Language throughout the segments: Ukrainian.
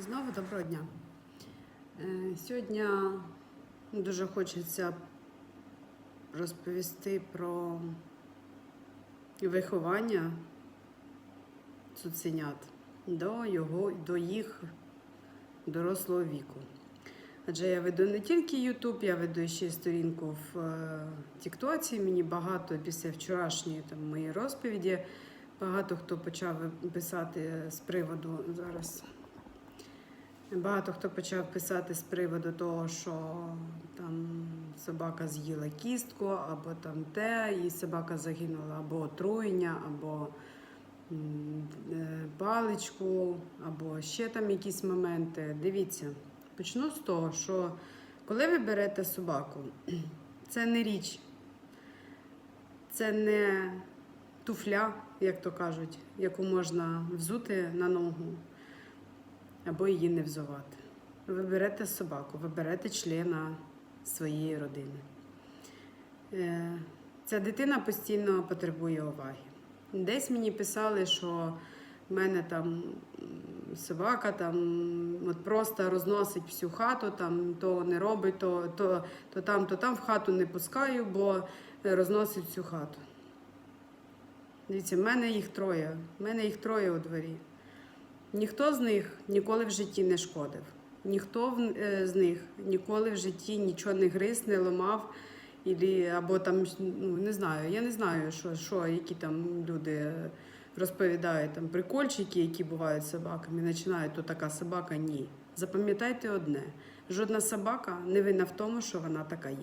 Знову доброго дня. Е, Сьогодні дуже хочеться розповісти про виховання цуценят до, його, до їх дорослого віку. Адже я веду не тільки YouTube, я веду ще сторінку в е, Тіктоці. Мені багато після вчорашньої там, моєї розповіді. Багато хто почав писати з приводу зараз. Багато хто почав писати з приводу того, що там собака з'їла кістку, або там те, і собака загинула або отруєння, або е, паличку, або ще там якісь моменти. Дивіться, почну з того, що коли ви берете собаку, це не річ, це не туфля, як то кажуть, яку можна взути на ногу або її не взувати. Ви берете собаку, ви берете члена своєї родини. Е, Ця дитина постійно потребує уваги. Десь мені писали, що в мене там собака там от просто розносить всю хату, там то не робить, то, то, то там, то там в хату не пускаю, бо розносить всю хату. Дивіться, в мене їх троє. В мене їх троє у дворі. Ніхто з них ніколи в житті не шкодив. Ніхто е, з них ніколи в житті нічого не гриз, не ламав, або там, ну не знаю, я не знаю, що, що які там люди розповідають там прикольчики, які бувають собаками, починають, то така собака ні. Запам'ятайте одне: жодна собака не винна в тому, що вона така є.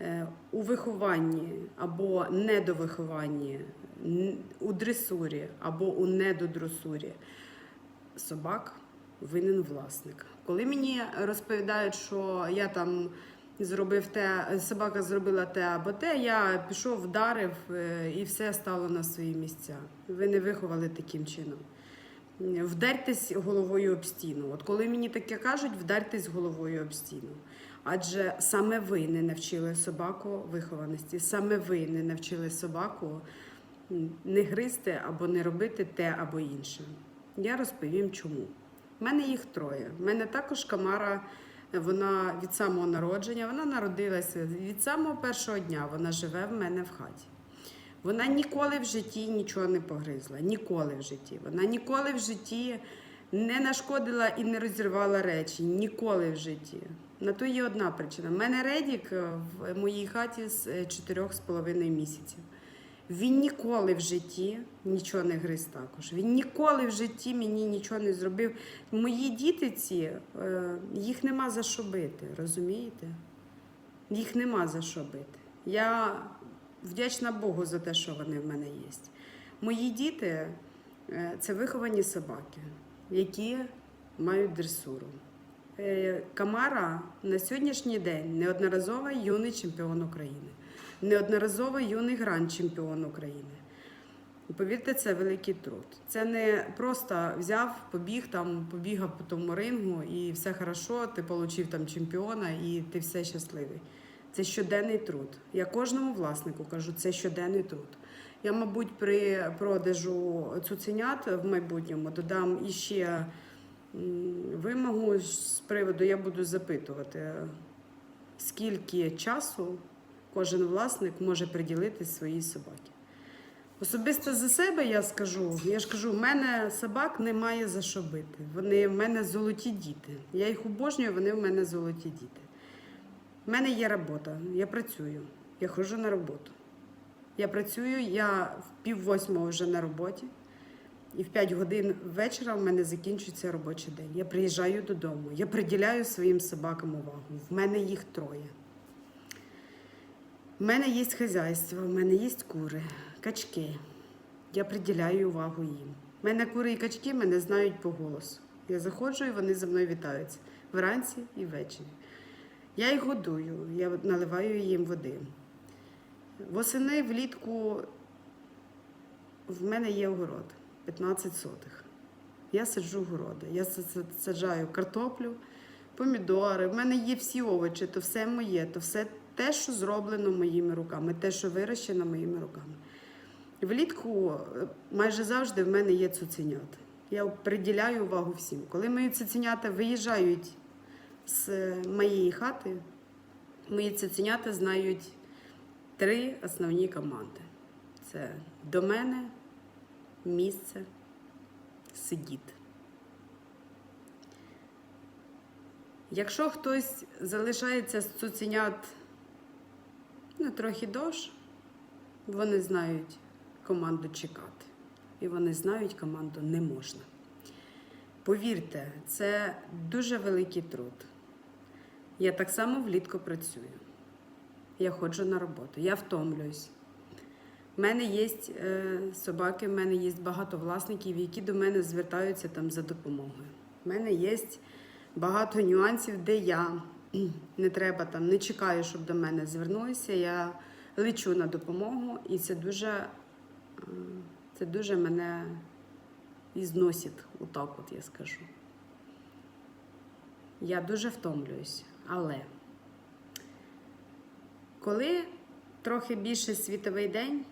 Е, У вихованні або недовихованні, у дресурі або у недодресурі собак винен власник. Коли мені розповідають, що я там зробив те, собака зробила те або те, я пішов, вдарив е, і все стало на свої місця. Ви не виховали таким чином. Вдертесь головою об стіну. От коли мені таке кажуть, вдертесь головою об стіну. Адже саме ви не навчили собаку вихованості, саме ви не навчили собаку не гризти або не робити те або інше. Я розповім чому. У мене їх троє. У мене також камара, вона від самого народження, вона народилася від самого першого дня, вона живе в мене в хаті. Вона ніколи в житті нічого не погризла. Ніколи в житті. Вона ніколи в житті не нашкодила і не розірвала речі. Ніколи в житті. На то є одна причина. У мене Редік е, в моїй хаті з е, чотирьох з половиною місяців. Він ніколи в житті нічого не гриз також. Він ніколи в житті мені нічого не зробив. Мої діти ці, е, їх нема за що бити, розумієте? Їх нема за що бити. Я вдячна Богу за те, що вони в мене є. Мої діти е, це виховані собаки, які мають дресуру. Е, Камара на сьогоднішній день неодноразово юний чемпіон України, неодноразово юний гранд-чемпіон України. Повірте, це великий труд. Це не просто взяв, побіг там, побігав по тому рингу і все хорошо, ти отримав там чемпіона і ти все щасливий. Це щоденний труд. Я кожному власнику кажу, це щоденний труд. Я, мабуть, при продажу цуценят в майбутньому додам іще вимогу з приводу, я буду запитувати, скільки часу кожен власник може приділити своїй собаці. Особисто за себе я скажу, я ж кажу, в мене собак немає за що бити. Вони в мене золоті діти. Я їх обожнюю, вони в мене золоті діти. У мене є робота, я працюю, я ходжу на роботу. Я працюю, я в пів восьмого вже на роботі, і в 5 годин вечора в мене закінчується робочий день. Я приїжджаю додому, я приділяю своїм собакам увагу. В мене їх троє. У мене є хазяйство, в мене є кури, качки. Я приділяю увагу їм. У мене кури і качки мене знають по голосу. Я заходжу і вони за мною вітаються вранці і ввечері. Я їх годую, я наливаю їм води. Восени влітку в мене є огород 15 сотих. Я саджу городи. Я са- са- саджаю картоплю, помідори. В мене є всі овочі, то все моє, то все те, що зроблено моїми руками, те, що вирощено моїми руками. Влітку е, майже завжди в мене є цуценята. Я приділяю увагу всім. Коли мої цуценята виїжджають з моєї хати, мої цуценята знають три основні команди: це до мене, місце, сидіти. Якщо хтось залишається з цуценят ну, трохи дощ, вони знають команду чекати. І вони знають команду не можна. Повірте, це дуже великий труд. Я так само влітку працюю. Я ходжу на роботу, я втомлююсь. У мене є е, собаки, в мене є багато власників, які до мене звертаються там за допомогою. У мене є багато нюансів, де я не треба там, не чекаю, щоб до мене звернулися. Я лечу на допомогу, і це дуже, це дуже мене і зносить, отак от я скажу. Я дуже втомлююсь, але коли трохи більше світовий день,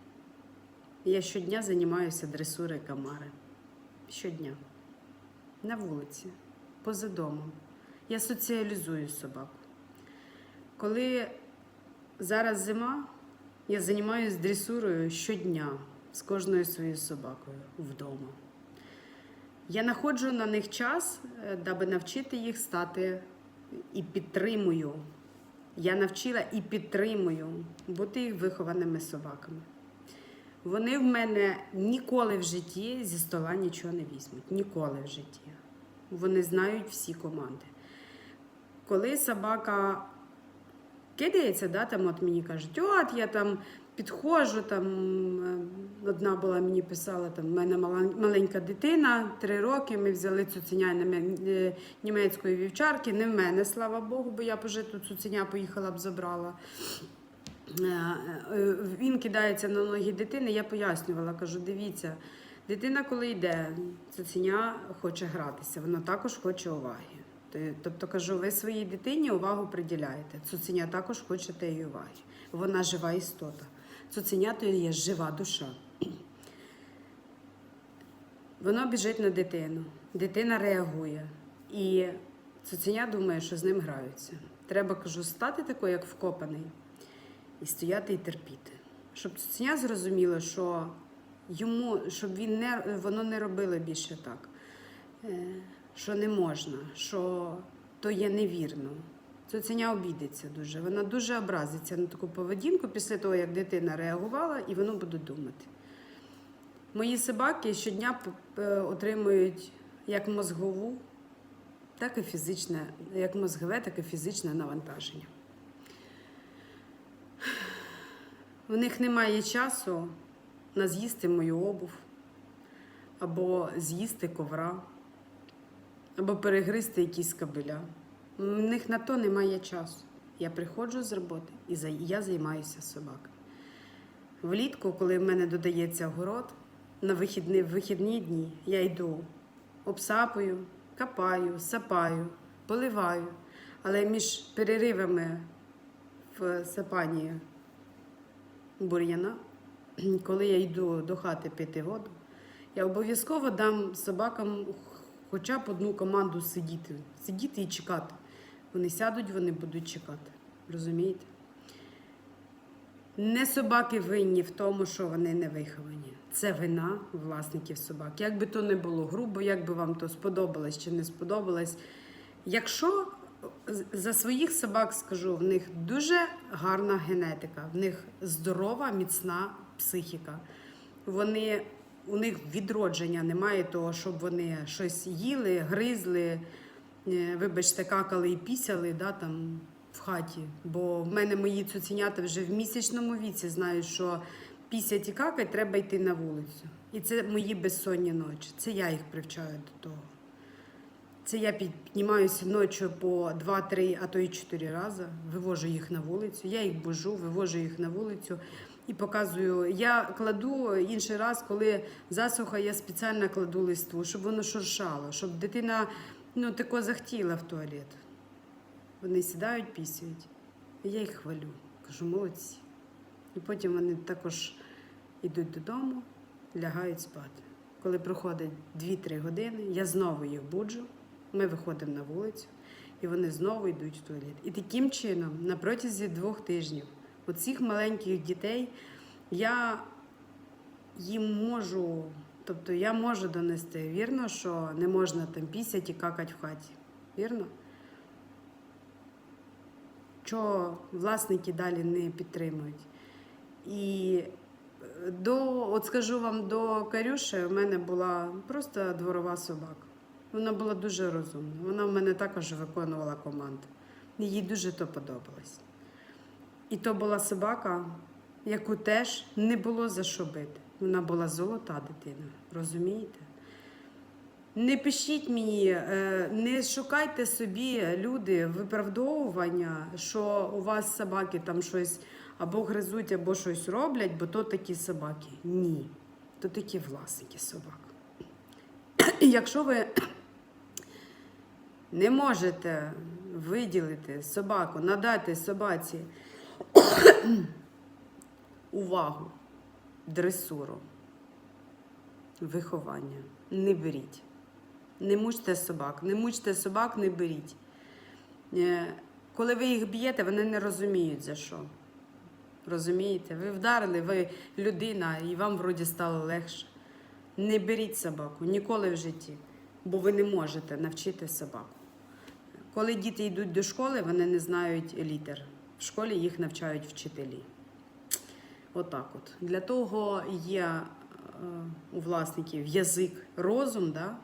я щодня займаюся дресурою камари. Щодня. На вулиці, поза домом. Я соціалізую собаку. Коли зараз зима, я займаюся дресурою щодня з кожною своєю собакою вдома. Я знаходжу на них час, е, даби навчити їх стати і підтримую. Я навчила і підтримую бути їх вихованими собаками. Вони в мене ніколи в житті зі стола нічого не візьмуть. Ніколи в житті. Вони знають всі команди. Коли собака кидається, да, там от мені кажуть, от я там підходжу, там е, одна була мені писала, там в мене маленька дитина, три роки. Ми взяли цуценя е, німецької вівчарки. Не в мене, слава Богу, бо я б тут цуценя поїхала б забрала. Е, Він кидається на ноги дитини. Я пояснювала, кажу, дивіться, дитина, коли йде, цуценя хоче гратися, вона також хоче уваги. Тобто кажу, ви своїй дитині увагу приділяєте. Цуценя також хоче тієї уваги. Вона жива істота. Цуценя то є жива душа. Воно біжить на дитину, дитина реагує. І цуценя думає, що з ним граються. Треба, кажу, стати такою, як вкопаний, і стояти і терпіти. Щоб цуценя зрозуміло, що йому, щоб він не, воно не робило більше так, е, що не можна, що то є невірно. Цуценя обідеться дуже. Вона дуже образиться на таку поведінку після того, як дитина реагувала, і воно буде думати. Мої собаки щодня е, отримують як мозгову, так і фізичне, як мозгове, так і фізичне навантаження. В них немає часу на з'їсти мою обув, або з'їсти ковра, або перегризти якісь кабеля. В них на то немає часу. Я приходжу з роботи і я займаюся собаками. Влітку, коли в мене додається город, на вихідні, вихідні дні я йду, обсапую, копаю, сапаю, поливаю. Але між переривами в сапанні бур'яна, коли я йду до хати пити воду, я обов'язково дам собакам хоча б одну команду сидіти, сидіти і чекати. Вони сядуть, вони будуть чекати. Розумієте? Не собаки винні в тому, що вони не виховані. Це вина власників собак. Як би то не було грубо, як би вам то сподобалось чи не сподобалось. Якщо за своїх собак скажу, в них дуже гарна генетика, в них здорова, міцна психіка. Вони, у них відродження немає того, щоб вони щось їли, гризли, е, вибачте, какали і пісяли да, там, в хаті. Бо в мене мої цуценята вже в місячному віці знають, що пісять і какать треба йти на вулицю. І це мої безсонні ночі. Це я їх привчаю до того. Це я піднімаюся ночі по 2-3, а то і 4 рази, вивожу їх на вулицю, я їх бужу, вивожу їх на вулицю і показую. Я кладу інший раз, коли засуха, я спеціально кладу листву, щоб воно шуршало, щоб дитина ну, тако захотіла в туалет. Вони сідають, пісяють. І я їх хвалю. Кажу, молодці. І потім вони також йдуть додому, лягають спати. коли проходить 2-3 години, я знову їх буджу, ми виходимо на вулицю, і вони знову йдуть в туалет. І таким чином, на протязі двох тижнів, оцих маленьких дітей я їм можу, тобто я можу донести, вірно, що не можна там пісять і какать в хаті. Вірно? Що власники далі не підтримують. І е, до, от скажу вам, до Карюші в мене була просто дворова собака. Вона була дуже розумна. Вона в мене також виконувала команди. Їй дуже то подобалось. І то була собака, яку теж не було за що бити. Вона була золота дитина, розумієте? Не пишіть мені, е, не шукайте собі люди виправдовування, що у вас собаки там щось або гризуть, або щось роблять, бо то такі собаки. Ні, то такі власники собак. Якщо ви не можете виділити собаку, надати собаці увагу, дресуру, виховання, не беріть. Не мучте собак, не мучте собак, не беріть. Е, Коли ви їх б'єте, вони не розуміють за що. Розумієте? Ви вдарили, ви людина, і вам вроді стало легше. Не беріть собаку ніколи в житті, бо ви не можете навчити собаку. Коли діти йдуть до школи, вони не знають літер. В школі їх навчають вчителі. Отак от. Для того є е, у власників язик, розум, да?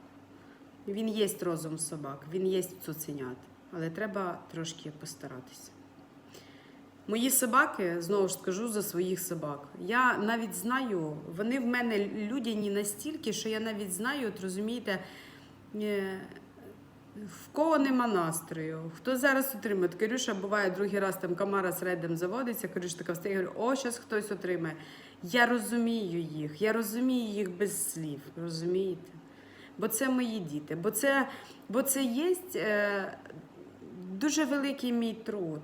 він є розум собак, він є цуценят, але треба трошки постаратися. Мої собаки, знову ж скажу за своїх собак. Я навіть знаю, вони в мене людяні настільки, що я навіть знаю, от розумієте, е, в кого нема настрою, хто зараз отримає? Кирюша буває другий раз там камара з рейдом заводиться, Кирюша така встає, говорю, о, зараз хтось отримає. Я розумію їх, я розумію їх без слів, розумієте? Бо це мої діти, бо це, бо це є е, дуже великий мій труд.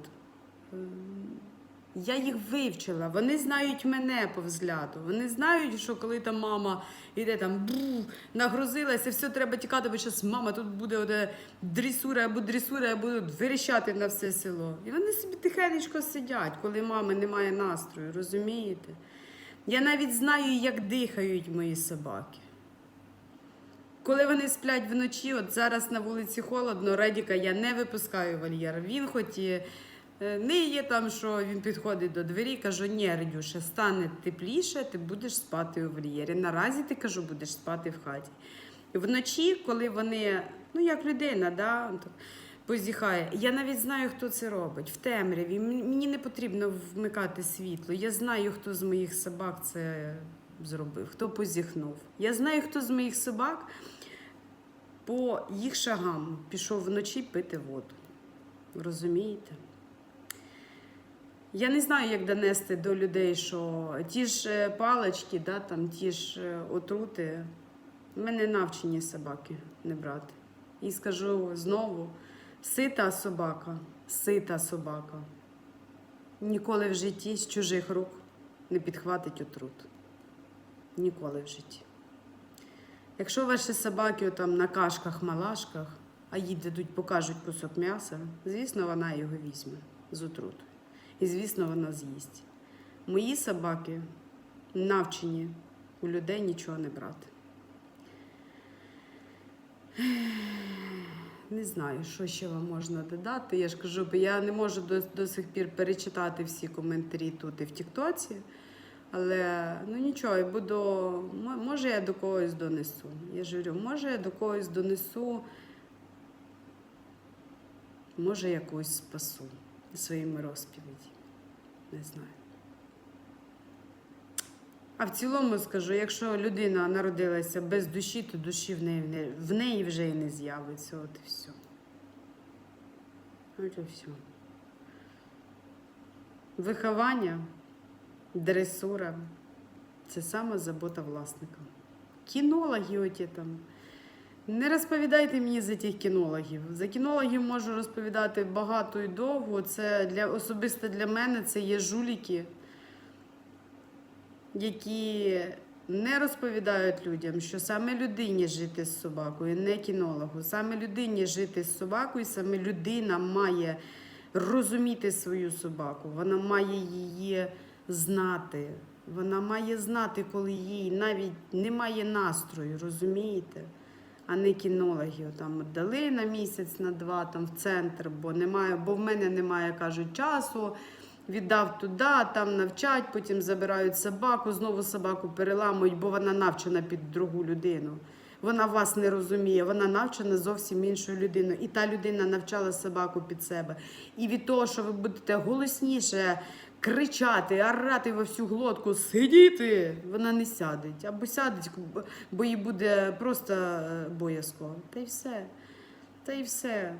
Я їх вивчила, вони знають мене по взгляду. Вони знають, що коли там мама йде там бу, нагрузилася, все треба тікати, бо зараз мама тут буде оде, дресура або дресура, я буду вирішати на все село. І вони собі тихенечко сидять, коли мами немає настрою, розумієте? Я навіть знаю, як дихають мої собаки. Коли вони сплять вночі, от зараз на вулиці холодно, Редіка я не випускаю вольєр. Він е, не є там, що він підходить до двері, кажу, ні, Редюша, стане тепліше, ти будеш спати у вольєрі. Наразі ти кажу, будеш спати в хаті. Вночі, коли вони, ну як людина, да, позіхає, я навіть знаю, хто це робить. В темряві. Мені не потрібно вмикати світло. Я знаю, хто з моїх собак це зробив, хто позіхнув. Я знаю, хто з моїх собак по їх шагам пішов вночі пити воду. Розумієте? Я не знаю, як донести до людей, що ті ж е, палички, да, там, ті ж е, отрути, в мене навчені собаки не брати. І скажу знову: сита собака, сита собака. Ніколи в житті з чужих рук не підхватить отрут. Ніколи в житті. Якщо ваші собаки там на кашках, малашках, а їй дадуть, покажуть кусок м'яса, звісно, вона його візьме з отрутою. І, звісно, вона з'їсть. Мої собаки навчені у людей нічого не брати. Не знаю, що ще вам можна додати. Я ж кажу, я не можу до, до сих пір перечитати всі коментарі тут і в Тіктоці. Але ну нічого, я буду. Може, я до когось донесу. Я ж говорю, може, я до когось донесу, може, якусь спасу своїми розповіді. Не знаю. А в цілому скажу, якщо людина народилася без душі, то душі в неї, в неї вже і не з'явиться. От і все. От і все. Виховання, дресура це саме забота власника. Кінологи оті там. Не розповідайте мені за тих кінологів. За кінологів можу розповідати багато і довго. Це для особисто для мене це є жуліки, які не розповідають людям, що саме людині жити з собакою, не кінологу. Саме людині жити з собакою, саме людина має розуміти свою собаку. Вона має її знати. Вона має знати, коли їй навіть немає настрою, розумієте? А не кінологи. Там дали на місяць, на два, там в центр, бо немає, бо в мене немає, кажуть, часу. Віддав туди, там навчать, потім забирають собаку, знову собаку переламують, бо вона навчена під другу людину. Вона вас не розуміє, вона навчена зовсім іншою людиною. І та людина навчала собаку під себе. І від того, що ви будете голосніше кричати, орати во всю глотку, сидіти, вона не сяде. Або сяде, бо їй буде просто е, боязко. Та й все. Та й все.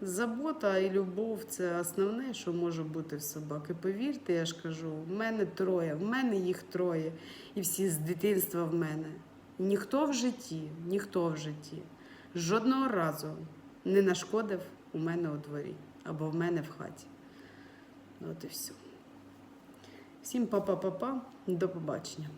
Забота і любов це основне, що може бути в собаки. Повірте, я ж кажу, в мене троє, в мене їх троє, і всі з дитинства в мене. Ніхто в житті, ніхто в житті жодного разу не нашкодив у мене у дворі або в мене в хаті. От і все. Всім па-па-па-па, до побачення.